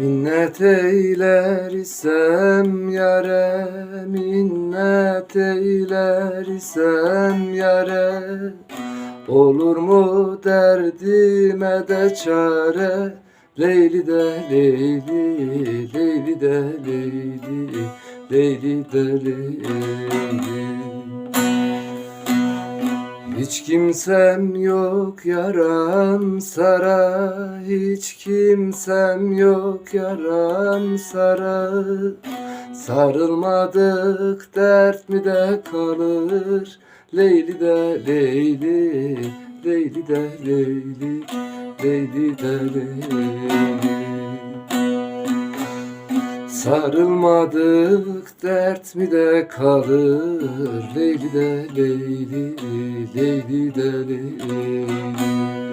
Minnet eyler isem yare Minnet eyler isem yare Olur mu derdime de çare? Leyli de Leyli Leyli de Leyli Leyli de Leyli hiç kimsem yok yaram sara Hiç kimsem yok yaram sara. Sarılmadık dert mi de kalır? Leyli de Leyli Leyli de Leyli Leyli de Leyli Sarılmadık dert mi de kalır? Leyli de Leyli Leyli de Leyli